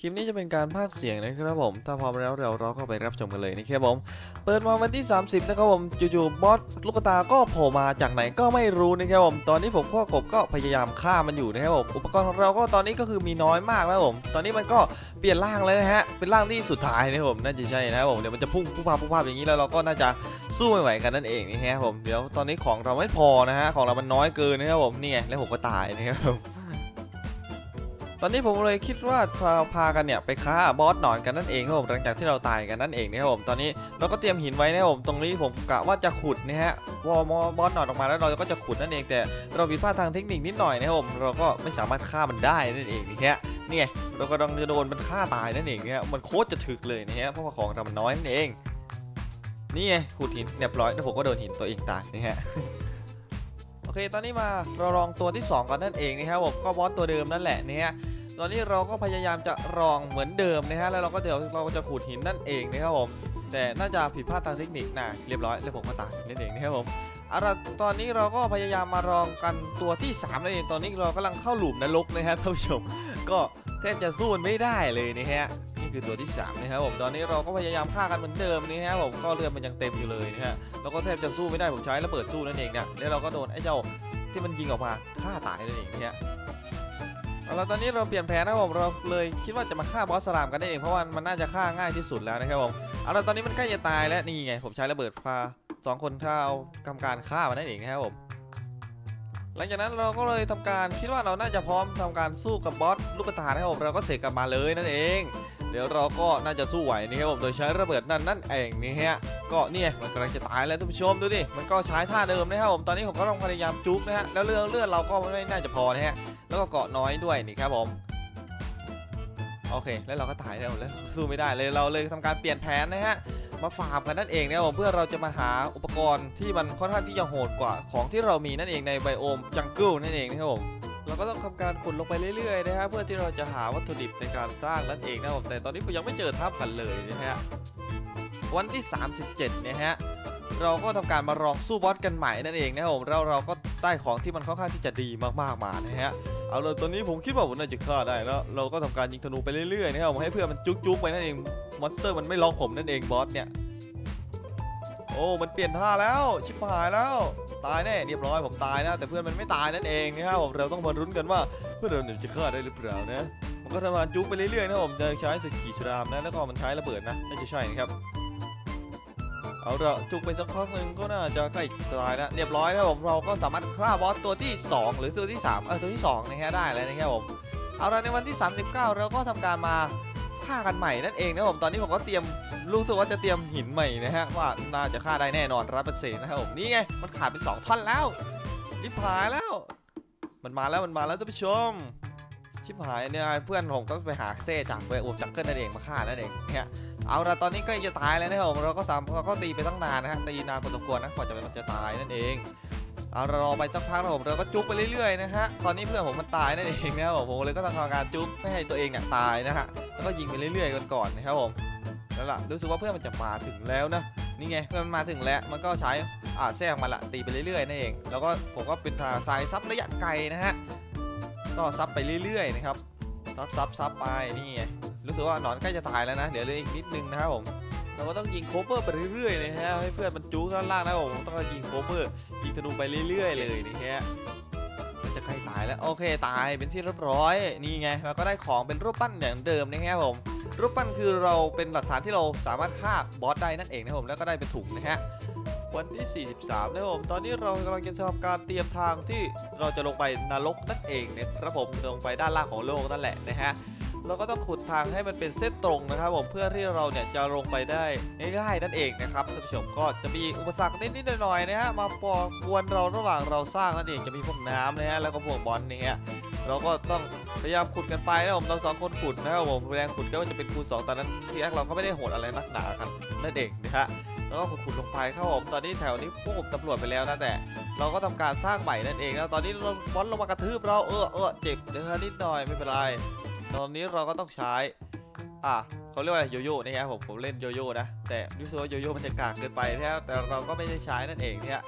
คลิปนี้จะเป็นการพากเสียงนะครับผม ถ้าพร้อมแล้วเราเราก็ไปรับชมกันเลยนะครับผม เปิดมาวันที่ 30 นะครับผมจู่ๆบอสลูกตาก็โผล่มาจากไหนก็ไม่รู้นะครับผม ตอนนี้ผมพ่อกบก็พยายามฆ่ามันอยู่นะครับผม อุปกรณ์ของเราก็ตอนนี้ก็คือมีน้อยมากแล้วผม ตอนนี้มันก็เปลี่ยนร่างแล้วนะฮะ เป็นร่างที่สุดท้ายนะครับผมน่าจะใช่นะครับผมเดี๋ยวมันจะพุ่งพุ่งพาพุ่งพาอย่างนี้แล้วเราก็น่าจะสู้ไม่ไหวกันนั่นเองนะฮะผม เดี๋ยวตอนนี้ของเราไม่พอนะฮะ ของเรามันน้อยเกินนะครับผม นี่ไงแล้วผมก็ตายนะครับผม ตอนนี้ผมเลยคิดว่าพาพากันเนี่ยไปฆ่าบอสหนอนกันนั่นเองครับผมหลังจากที่เราตายกันนั่นเองนะครับผมตอนนี้เราก็เตรียมหินไว้นะครับผมตรงนี้ผมกะว่าจะขุดนะฮะวอมบอสหนอนออกมาแล้วเราก็จะขุดนั่นเอง แต่เราผิดพลาดทางเทคนิคนิดหน่อยนะครับผมเราก็ไม่สามารถฆ่ามันได้นั่นเองนี่ฮะนี่ไงเราก็ต้องจะโดนมันฆ่าตายนั่นเองเนี่ยมันโคตรจะถึกเลยนะฮะเพราะว่าของเรามันน้อยนั่นเองนี่ไงขุดหินเรียบร้อยแล้วผมก็โดนหินตัวเองตายนะฮะ เคตอนนี้มาเราลองตัวที่ 2กันนั่นเองนะครับผมก็บอสตัวเดิมนั่นแหละนะฮะตอนนี้เราก็พยายามจะลองเหมือนเดิมนะฮะแล้วเราก็เดี๋ยวเราก็จะขูดหินนั่นเองนะครับผมแต่น่าจะผิดพลาดทางเทคนิคนะเรียบร้อยแล้วผมก็ตายนั่นเองนะครับผมเอาละตอนนี้เราก็พยายามมาลองกันตัวที่3นั่นเองตอนนี้เรากำลังเข้าหลุมนรกนะฮะท่านผู้ชมก็แทบจะสู้มันไม่ได้เลยนะฮะ นี่คือตัวที่3นะครับผมตอนนี้เราก็พยายามฆ่ากันเหมือนเดิมนี่ฮะผมก็เลือดมันยังเต็มอยู่เลยนะฮะแล้วก็แทบจะสู้ไม่ได้ผมใช้ระเบิดสู้นั่นเองเนี่ยแล้วเราก็โดนไอ้เจ้าที่มันยิงออกมาฆ่าตายนั่นเองเนี่ยเอาละตอนนี้เราเปลี่ยนแผนนะครับผมเราเลยคิดว่าจะมาฆ่าบอสสลามกันได้เองเพราะว่ามันน่าจะฆ่าง่ายที่สุดแล้วนะครับผมเอาละตอนนี้มันใกล้จะตายแล้วนี่ไงผมใช้ระเบิดพาสองคนเข้าทำการฆ่ามันนั่นเองนะครับผมหลังจากนั้นเราก็เลยทำการคิดว่าเราน่าจะพร้อมทำการสู้กับบอสลูกตานะครับผมเราก็เสกกลับมาเลยนั่นเอง เดี๋ยวเราก็น่าจะสู้ไหวนะครับผมโดยใช้ระเบิดนั่นนั่นเองนี่ฮะก็เนี่ยมันกำลังจะตายแล้วท่านผู้ชมดูดิมันก็ใช้ท่าเดิมนะครับผมตอนนี้ผมก็ต้องพยายามจุกนะฮะแล้วเรื่องเลือดเราก็ไม่น่าจะพอนะฮะแล้วก็เกาะน้อยด้วยนี่ครับผมโอเค แล้วเราก็ตายแล้วแล้วสู้ไม่ได้เลยเราเลยทำการเปลี่ยนแผนนะฮะมาฟาร์มกันนั่นเองนะครับผมเพื่อเราจะมาหาอุปกรณ์ที่มันค่อนข้างที่จะโหดกว่าของที่เรามีนั่นเองในไบโอมจังเกิลนั่นเองนะครับผม เราก็ต้องทำการขุดลงไปเรื่อยๆนะฮะเพื่อที่เราจะหาวัตถุดิบในการสร้างนั่นเองนะครับผมแต่ตอนนี้ผมยังไม่เจอทับกันเลยนะฮะวันที่ 37เนี่ยฮะเราก็ทำการมาลองสู้บอสกันใหม่นั่นเองนะครับผมเราเราก็ได้ของที่มันค่อนข้างที่จะดีมากๆมานะฮะเอาเลยตอนนี้ผมคิดว่าผมน่าจะฆ่าได้แล้วเราก็ทำการยิงธนูไปเรื่อยๆนะครับผมให้เพื่อนมันจุกๆไปนั่นเองมอนสเตอร์มันไม่ล็อกผมนั่นเองบอสเนี่ย อ้มันเปลี่ยนท่าแล้วชิบหายแล้ว ตายแน่เรียบร้อยผมตายนะ แต่เพื่อนมันไม่ตายนั่นเองนะครับผมเราต้องมารุ้นกันว่าเพื่อนเราจะฆ่าได้หรือเปล่านะมันก็ทำการจุ๊กไปเรื่อยๆนะครับผมจะใช้สกีชรามนะแล้วก็มันใช้ระเบิดนะน่าจะใช่นะครับเอาละจุกไปสักพักหนึ่งก็น่าจะใกล้ตายแล้วเรียบร้อยนะครับผมเราก็สามารถฆ่าบอสตัวที่ 2 หรือตัวที่3เออตัวที่2นะฮะได้แล้วนะครับผมเอาละในวันที่ 39 เราก็ทำการมา ฆ่ากันใหม่นั่นเองนะครับผมตอนนี้ผมก็เตรียมรู้สึกว่าจะเตรียมหินใหม่นะฮะว่าน่าจะฆ่าได้แน่นอนร้อยเปอร์เซ็นต์นะครับผมนี่ไงมันขาดเป็น 2 ท่อนแล้วรีบหายแล้ว มันมาแล้วมันมาแล้วท่านผู้ชมชิบหายเนี่ยเพื่อนผมก็ไปหาเซ่จากเวอจักเกิลนั่นเองมาฆ่านั่นเองเนี่ยเอาละตอนนี้ก็จะตายแล้วนะครับผมเราก็สามเราก็ตีไปตั้งนานนะฮะตีนานพอสมควรนะกว่าจะมันจะตายนั่นเอง เอารารอไปสักพักนะผมเราก็จุ๊กไปเรื่อยๆนะฮะตอนนี้เพื่อนผมมันตายนั่นเองนะครับผมเลยก็ต้องทำการจุ๊กไม่ให้ตัวเองเนี่ยตายนะฮะแล้วก็ยิงไปเรื่อยๆกันก่อนนะครับผมแล้วล่ะรู้สึกว่าเพื่อนมันจะมาถึงแล้วนะนี่ไงเพื่อนมันมาถึงแล้วมันก็ใช้อ่าแทรกมาละตีไปเรื่อยๆนั่นเอง แล้วก็ผมก็เป็นทางสายซับระยะไกลนะฮะก็ซับไปเรื่อยๆนะครับซับซับซับไปนี่ไงรู้สึกว่าหนอนใกล้จะตายแล้วนะเดี๋ยวเลืออีกนิดนึงนะครับผม เราก็ต้องยิงโคเวอร์ไปเรื่อยๆนะฮะให้เพื่อนมันจู้ข้างล่างนะผมต้องยิงโคเวอร์ยิงธนูไปเรื่อย ๆ เลยนี่ฮะมันจะใกล้ตายแล้วโอเคตายเป็นที่เรียบร้อยนี่ไงเราก็ได้ของเป็นรูปปั้นอย่างเดิมนะครับผมรูปปั้นคือเราเป็นหลักฐานที่เราสามารถฆ่าบอสได้นั่นเองนะครับผมแล้วก็ได้เป็นถุงนะฮะวันที่ 43นะครับผมตอนนี้เรากำลังจะทำการเตรียมทางที่เราจะลงไปนรกนั่นเองนะครับผมลงไปด้านล่างของโลกนั่นแหละนะฮะ เราก็ต้องขุดทางให้มันเป็นเส้นตรงนะครับผมเพื่อที่เราเนี่ยจะลงไปได้ง่ายๆนั่นเองนะครับท่านผู้ชมก็จะมีอุปสรรคนิดๆหน่อยๆนะฮะมาปอกวนเราระหว่างเราสร้างนั่นเองจะมีพวกน้ำนะฮะแล้วก็พวกบอลนี่ฮะเราก็ต้องพยายามขุดกันไปนะผมเราสองคนขุดนะครับผมแรงขุดก็จะเป็นคูณสองตอนนั้นที่แรกเราก็ไม่ได้โหดอะไรนักหนากันนั่นเองนะฮะแล้วก็ขุดๆลงไปครับผมตอนนี้แถวนี้พวกผมตำรวจไปแล้วนะแต่เราก็ทำการสร้างใหม่นั่นเองนะตอนนี้เราบอลลงมากระทืบเราเออเออเจ็บนะฮะนิดหน่อยไม่เป็นไร ตอนนี้เราก็ต้องใช้ อะเขาเรียกว่าโยโย่นะครับผมผมเล่นโยโย่นะ แต่รู้สึกว่าโยโย่มันจะกากเกินไปนะแต่เราก็ไม่ได้ใช้นั่นเองเนี่ย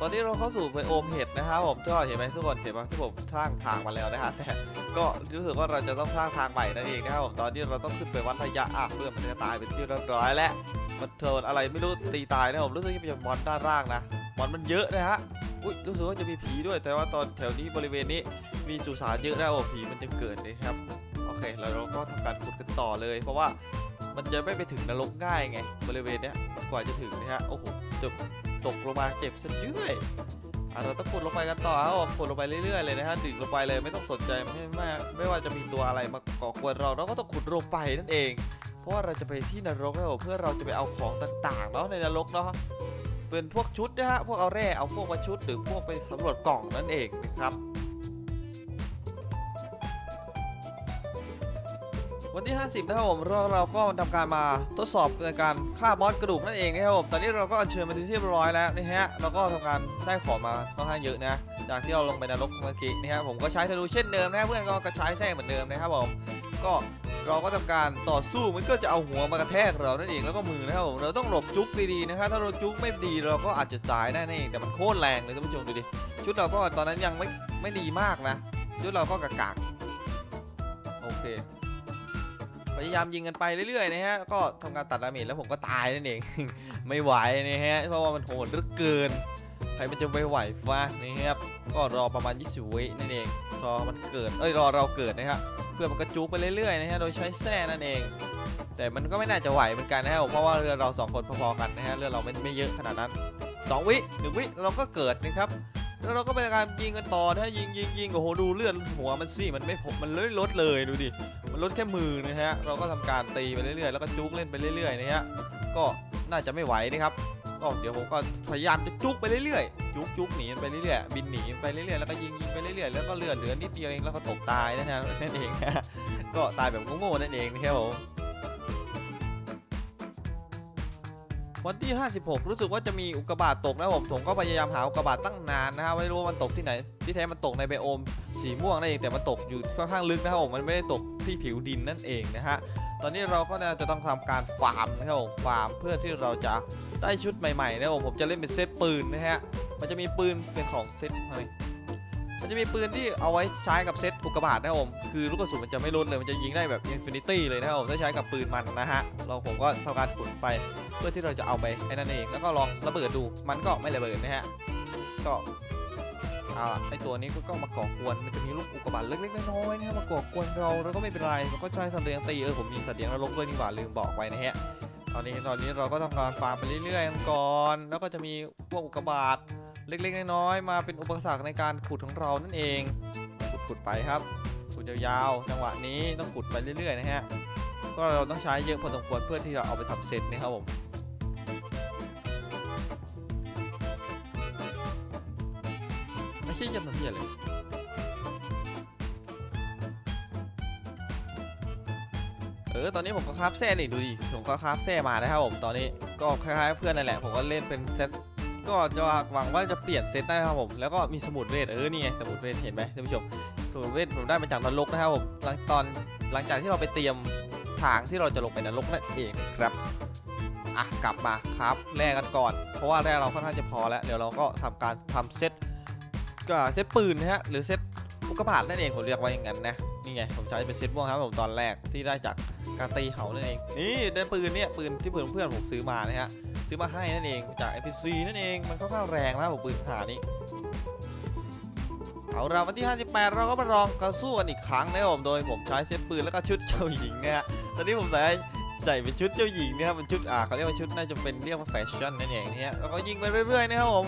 ตอนนี้เราเข้าสู่ไบโอมเห็ดนะครับผมก็เห็นไหมทุกคนเห็นไหมที่ผมสร้างทางมาแล้วนะฮะแต่ก็รู้สึกว่าเราจะต้องสร้างทางใหม่นั่นเองนะครับผมตอนนี้เราต้องขึ้นไปวัดระยะอะเพื่อมันจะตายเป็นที่เรียบร้อยแล้วมันเทินอะไรไม่รู้ตีตายนะผมรู้สึกว่าจะมอนด้านล่างนะมอนมันเยอะนะฮะอุ้ยรู้สึกว่าจะมีผีด้วย แต่ว่าตอนแถวนี้บริเวณนี้ มีสุสานเยอะนะโอ้ผีมันจะเกิดนะครับ โอเค แล้วเราก็ทำการขุดกันต่อเลย เพราะว่ามันจะไม่ไปถึงนรกง่ายไง บริเวณเนี้ยกว่าจะถึงนะฮะ โอ้โหจบตกลงมาเจ็บซะเรื่อยเราต้องขุดลงไปกันต่อครับขุดลงไปเรื่อยๆเลยนะฮะดิ่งลงไปเลยไม่ต้องสนใจไม่ไม่ไม่ว่าจะมีตัวอะไรมาก่อกวนเราเราก็ต้องขุดลงไปนั่นเอง เพราะว่าเราจะไปที่นรกนะผมเพื่อเราจะไปเอาของต่างๆเนาะในนรกเนาะเป็นพวกชุดนะฮะพวกเอาแร่เอาพวกมาชุดหรือพวกไปสำรวจกล่องนั่นเองนะครับ วันที่ 50 นะครับผมเราเราก็ทำการมาทดสอบในการฆ่าบอสกระดูกนั่นเองนะครับผมตอนนี้เราก็อัญเชิญมาที่เรียบร้อยแล้วนะฮะเราก็ทำการได้ของมาค่อนข้างเยอะนะ จากที่เราลงไปนรกเมื่อกี้นะฮะผมก็ใช้ธนูเช่นเดิมนะเพื่อนก็กระใช้แส้เหมือนเดิมนะครับผมก็เราก็ทำการต่อสู้มันก็จะเอาหัวมากระแทกเรานั่นเองแล้วก็มือนะครับผมเราต้องหลบจุกดีๆนะฮะถ้าเราจุกไม่ดีเราก็อาจจะตายได้นั่นเองแต่มันโคตรแรงเลยท่านผู้ชมดูดิชุดเราก็ตอนนั้นยังไม่ไม่ดีมากนะชุดเราก็กากากๆโอเค พยายามยิงกันไปเรื่อยๆนะฮะก็ทำการตัดดาเมจแล้วผมก็ตายนั่นเอง ไม่ไหวนะฮะเพราะว่ามันโหดเหลือเกิน ใครมันจะไปไหวฟ้านะครับก็รอประมาณ20วินั่นเองรอมันเกิดเอ้ยรอเราเกิดนะครับเพื่อมันกระจุกไปเรื่อยๆนะฮะโดยใช้แส้นั่นเอง แต่มันก็ไม่น่าจะไหวเหมือนกันนะฮะเพราะว่าเรือเราสองคนพอๆกันนะฮะเรือเราไม่ไม่เยอะขนาดนั้น 2 วิ1วิเราก็เกิดนะครับ แล้วเราก็เป็นการยิงกันต่อนะยิงยิงยิงโอ้โหดูเลือดหัวมันสิมันไม่ผมมันไม่ลดเลยดูดิมันลดแค่มือนะฮะเราก็ทำการตีไปเรื่อยๆแล้วก็จุกเล่นไปเรื่อยๆนะฮะก็น่าจะไม่ไหวนะครับก็เดี๋ยวผมก็พยายามจะจุกไปเรื่อยๆจุกจุกหนีไปเรื่อยๆบินหนีไปเรื่อยๆแล้วก็ยิงยิงไปเรื่อยๆแล้วก็เลือดเหลือนิดเดียวเองแล้วก็ตกตายนะฮะนั่นเองก็ตายแบบโง่ๆนั่นเองนะครับผม วันที่ 56 รู้สึกว่าจะมีอุกกาบาตตกนะผมผมก็พยายามหาอุกกาบาตตั้งนานนะฮะไม่รู้ว่ามันตกที่ไหน ที่แท้มันตกในไบโอมสีม่วงนั่นเองแต่มันตกอยู่ค่อนข้างลึกนะครับผมมันไม่ได้ตกที่ผิวดินนั่นเองนะฮะตอนนี้เราก็จะต้องทำการฟาร์มนะครับผมฟาร์มเพื่อที่เราจะได้ชุดใหม่ๆนะครับผมผมจะเล่นเป็นเซตปืนนะฮะมันจะมีปืนเป็นของเซต มันจะมีปืนที่เอาไว้ใช้กับเซตอุกกาบาตนะครับผม คือลูกกระสุนมันจะไม่ลดเลย มันจะยิงได้แบบอินฟินิตี้เลยนะครับผมถ้าใช้กับปืนมันนะฮะ เราผมก็ทำการขุดไป เพื่อที่เราจะเอาไปให้นั่นเอง แล้วก็ลองระเบิดดู มันก็ไม่ระเบิดนะฮะ ก็เอาล่ะไอตัวนี้ก็มาก่อกวน มันจะมีลูกอุกกาบาตเล็กๆน้อยๆนะมาก่อกวนเรา แล้วก็ไม่เป็นไรเราก็ใช้สัตว์เลี้ยงตีเออผมมีสัตว์เลี้ยงนรกด้วยนี่หว่าลืมบอกไว้นะฮะตอนนี้ตอนนี้เราก็ทำการฟาร์มไปเรื่อยๆกันก่อน แล้วก็จะมีพวกอุกกาบาต เล็กๆ น้อยๆ มาเป็นอุปสรรคในการขุดของเรานั่นเอง ขุดๆไปครับขุดยาวๆ จังหวะนี้ต้องขุดไปเรื่อยๆ นะฮะ ก็เราต้องใช้เยอะพอสมควรเพื่อที่จะเอาไปทำเซตนะครับผมไม่ใช่ยำน้ำเหี้ยเลยเออ ตอนนี้ผมก็คราฟแซ่นี่ดูดิ ผมก็คราฟแซ่มานะครับผม ตอนนี้ก็คล้ายๆเพื่อนนั่นแหละ ผมก็เล่นเป็นเซต ก็จะหวังว่าจะเปลี่ยนเซตได้นะครับผม แล้วก็มีสมุดเวทเออนี่ไงสมุดเวทเห็นไหมท่านผู้ชมสมุดเวทผมได้มาจากนรกนะครับผมหลังตอนหลังจากที่เราไปเตรียมทางที่เราจะลงไปนรกนั่นเองครับอะกลับมาครับแลกกันก่อน เพราะว่าแร่เราค่อนข้างจะพอแล้วเดี๋ยวเราก็ทำการทำเซตก็เซตปืนนะฮะหรือเซตอุกกาบาตนั่นเองผมเรียกว่าอย่างนั้นนะนี่ไงผมใช้เป็นเซตม่วงครับผมตอนแรกที่ได้จากการตีเหานั่นเองนี่ได้ปืนเนี่ยปืนที่เพื่อนเพื่อนผมซื้อมานะฮะ ซื้อมาให้นั่นเองจาก NPC นั่นเองมันค่อนข้างแรงนะผมปืนหานี้เอาเราวันที่ 58 เราก็มาลองกระสู้กันอีกครั้งนะครับผมโดยผมใช้เซตปืนแล้วก็ชุดเจ้าหญิงนะฮะตอนนี้ผมใส่ ใส่เป็นชุดเจ้าหญิงนะครับเป็นชุดอ่าเขาเรียกว่าชุดน่าจะเป็นเรียกว่าแฟชั่นนั่นเองเนี่ยแล้วก็ยิงไปเรื่อยๆนะครับผม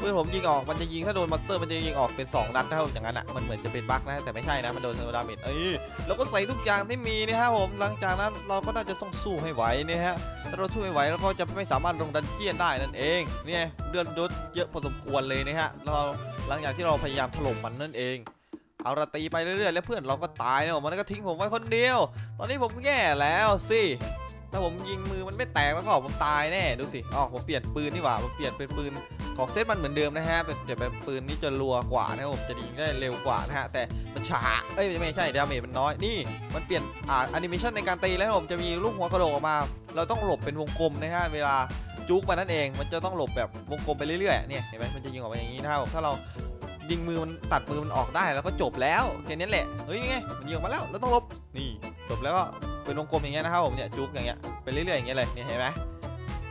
ปืนผมยิงออกมันจะยิงถ้าโดนมอนสเตอร์มันจะยิงออกเป็น 2 นัดนะครับอย่างนั้นอะมันเหมือนจะเป็นบั๊กนะแต่ไม่ใช่นะมันโดนเทอร์ดาเมจเอ้ยเราก็ใส่ทุกอย่างที่มีนะครับผมหลังจากนั้นเราก็น่าจะต้องสู้ให้ไหวนะฮะถ้าเราสู้ไม่ไหวเราก็จะไม่สามารถลงดันเจียนได้นั่นเองเนี่ยเลือดลดเยอะพอสมควรเลยนะฮะเราหลังจากที่เราพยายามถล่มมันนั่นเอง เอาระตีไปเรื่อยๆ แล้วเพื่อนเราก็ตายนะผมมันก็ทิ้งผมไว้คนเดียว ตอนนี้ผมแย่แล้วสิถ้าผมยิงมือมันไม่แตกแล้วก็ผมตายแน่ดูสิอ๋อผมเปลี่ยนปืนนี่หว่าผมเปลี่ยนเป็นปืนของเซตมันเหมือนเดิมนะฮะเป็นแต่เป็นปืนนี่จะรัวกว่านะผมจะยิงได้เร็วกว่านะฮะแต่มันช้าเอ้ยไม่ใช่ดาเมจมันน้อยนี่ มันเปลี่ยนอ่าแอนิเมชันในการตีแล้วผมจะมีลูกหัวกระโหลกออกมา เราต้องหลบเป็นวงกลมนะฮะเวลาจุกมันนั่นเองมันจะต้องหลบแบบวงกลมไปเรื่อยๆเนี่ยเห็นไหมมันจะยิงออกมาอย่างนี้นะครับถ้าเรา ยิงมือมันตัดมือมันออกได้แล้วก็จบแล้วแค่นี้แหละเฮ้ยไงมันยิงออกมาแล้วเราต้องลบนี่จบแล้วก็เป็นวงกลมอย่างเงี้ยนะครับผมเนี่ยจุกอย่างเงี้ยไปเรื่อยๆอย่างเงี้ยเลยเนี่ยเห็นไหม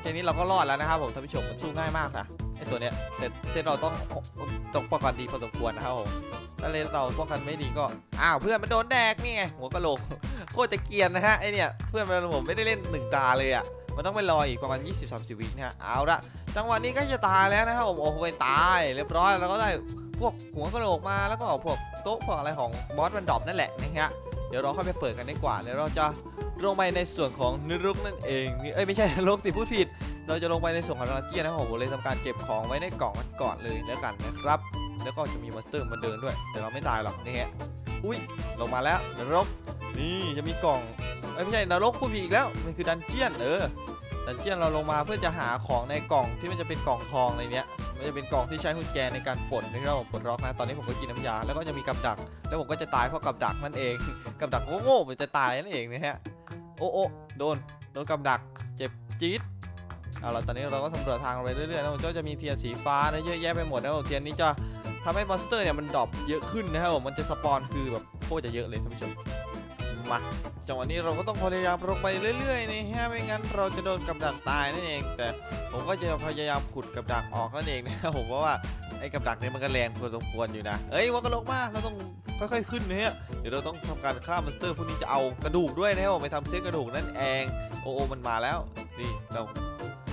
แค่นี้เราก็รอดแล้วนะครับผมท่านผู้ชมมันสู้ง่ายมากนะไอตัวเนี้ยแต่เซตเราต้องต้องป้องกันดีพอสมควรนะครับผมถ้าเลนเราป้องกันไม่ดีก็อ้าวเพื่อนมันโดนแดกนี่ไงหัวกะโหลกโคตรจะเกียนนะฮะไอเนี่ยเพื่อนมันผมไม่ได้เล่นหนึ่งตาเลยอะมันต้องไปรออีกประมาณ 20-30 วินะฮะเอาละจังหวะนี้ก็จะตายแล้วนะครับผมโอ้โหตายเรียบร้อยแล้วก็ได้ วกหัวกระโหลกมาแล้วก็พวกโต๊ะพวกอะไรของบอสมันดรอปนั่นแหละนะฮะเดี๋ยวเราเข้าไปเปิดกันดีกว่าเดี๋ยวเราจะลงไปในส่วนของนรกนั่นเองเอ้ยไม่ใช่นรกสิพูดผิด เราจะลงไปในส่วนของดันเจียนนะครับผมเลยทำการเก็บของไว้ในกล่องกันก่อนเลยแล้วกันนะครับ แล้วก็จะมีมอนสเตอร์มาเดินด้วย แต่เราไม่ตายหรอกนี่ฮะอุ้ยลงมาแล้วนรกนี่จะมีกล่องเอ้ยไม่ใช่นรกพูดผิดอีกแล้วมันคือดันเจียนเออดันเจียนเราลงมาเพื่อจะหาของในกล่องที่มันจะเป็นกล่องทองในเนี้ย จะเป็นกล่องที่ใช้หุ่นแจในการปลดนะครับผมปลดล็อกนะตอนนี้ผมก็กินน้ำยาแล้วก็จะมีกับดัก แล้วผมก็จะตายเพราะกับดักนั่นเอง กับดักโง่ๆมันจะตายนั่นเองนะฮะโอ้โอ้โดนโดนกับดักเจ็บจี๊ดเอาละตอนนี้เราก็สำรวจทางไปเรื่อยๆนะผมก็จะมีเทียนสีฟ้านะเยอะแยะไปหมดนะผมเทียนนี้จะทำให้มอนสเตอร์เนี่ยมันดรอปเยอะขึ้นนะครับผมมันจะสปอนคือแบบโคตรจะเยอะเลยท่านผู้ชม มาจังหวะนี้เราก็ต้องพยายามลงไปเรื่อยๆนี่ฮะไม่งั้นเราจะโดนกับดักตายนั่นเอง แต่ผมก็จะพยายามขุดกับดักออกนั่นเองนะผมเพราะว่าไอ้กับดักเนี่ยมันก็แรงพอสมควรอยู่นะเอ้ยว่ากระโลกมาเราต้องค่อยๆขึ้นเนี่ยเดี๋ยวเราต้องทำการฆ่ามอนสเตอร์พวกนี้จะเอากระดูกด้วยนะครับผมไปทำเซตกระดูกนั่นเองโอโอมันมาแล้วนี่เรา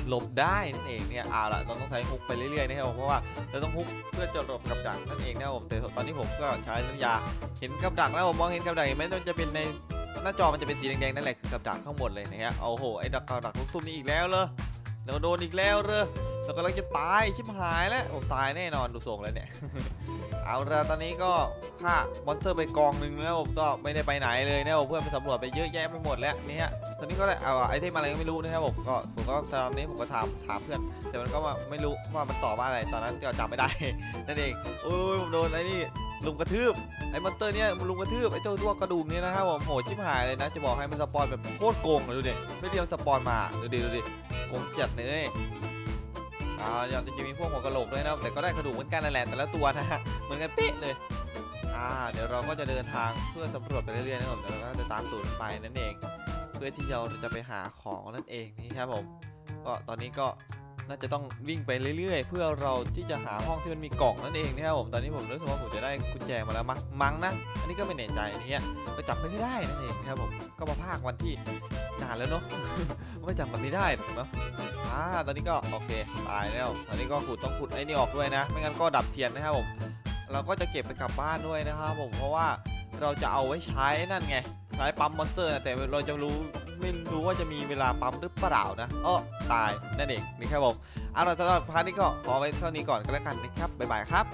หลบได้นั่นเองเนี่ยเอาละเราต้องใช้ฮุกไปเรื่อยๆนะครับผมเพราะว่าเราต้องฮุกเพื่อจะหลบกับดักนั่นเองนะครับผมแต่ตอนนี้ผมก็ใช้น้ำยาเห็นกับดักแล้วผมมองเห็นกับดักเห็นไหมมันจะเป็นในหน้าจอมันจะเป็นสีแดงๆนั่นแหละคือกับดักข้างบนเลยนะฮะโอ้โหไอ้ดักกับดักลูกตุ้มนี้อีกแล้วเลยเราโดนอีกแล้วเลยเรากำลังจะตายชิบหายแล้วผมตายแน่นอนดูทรงแล้วเนี่ย เอาละตอนนี้ก็ฆ่ามอนสเตอร์ไปกองหนึ่งแล้วผมก็ไม่ได้ไปไหนเลยนะผมเพื่อนไปสำรวจไปเยอะแยะไปหมดแล้วนี่ฮะตอนนี้ก็ได้เอาไอเทมอะไรก็ไม่รู้นะครับผมก็ผมก็ตอนนี้ผมก็ถามถามเพื่อน แต่มันก็มาไม่รู้ว่ามันตอบว่าอะไรตอนนั้นก็จำไม่ได้นั่นเองโอ้ยผมโดนไอ้นี่ลุมกระทืบไอ้มอนเตอร์เนี่ยมันลุมกระทืบไอ้เจ้าตัวกระดูกเนี่ยนะครับผมโหชิบหายเลยนะ จะบอกให้มันสปอนแบบโคตรโกงเลยดูดิไม่เดียวสปอนมาดูดิดูดิโกงจัดเลย อ่าอย่างจะมีพวกหัวกะโหลกด้วยนะแต่ก็ได้กระดูกเหมือนกันนั่นแหละแต่ละตัวนะฮะเหมือนกันเป๊ะเลยอ่าเดี๋ยวเราก็จะเดินทางเพื่อสำรวจไปเรื่อยๆนะครับเดี๋ยวเราก็จะตามตูดไปนั่นเอง เพื่อที่เราจะไปหาของนั่นเองนี่ครับผมก็ตอนนี้ก็ น่าจะต้องวิ่งไปเรื่อย ๆ เพื่อเราที่จะหาห้องที่มันมีกล่องนั่นเองนะครับผมตอนนี้ผมรู้สึกว่าผมจะได้กุญแจมาแล้วมั้งมั้งนะอันนี้ก็ไม่แน่ใจเนี่ยก็จับไม่ได้นั่นเองนะครับผมก็มาพากวันที่นานแล้วเนาะไม่จำมันไม่ได้เนาะอ่าตอนนี้ก็โอเคตายแล้วตอนนี้ก็ขุดต้องขุดไอ้นี่ออกด้วยนะ ไม่งั้นก็ดับเทียนนะครับผมเราก็จะเก็บไปกลับบ้านด้วยนะครับผมเพราะว่าเราจะเอาไว้ใช้นั่นไง ช้ปั๊มมอนสเตอร์นะแต่เราจะรู้ไม่รู้ว่าจะมีเวลาปั๊มหรือเปล่านะเออตายนั่นเองนี่แค่บอกเอาล่ะสำหรับพาร์ทนี้ก็ขอไว้เท่านี้ก่อนก็แล้วกันนะครับบ๊ายบายครับ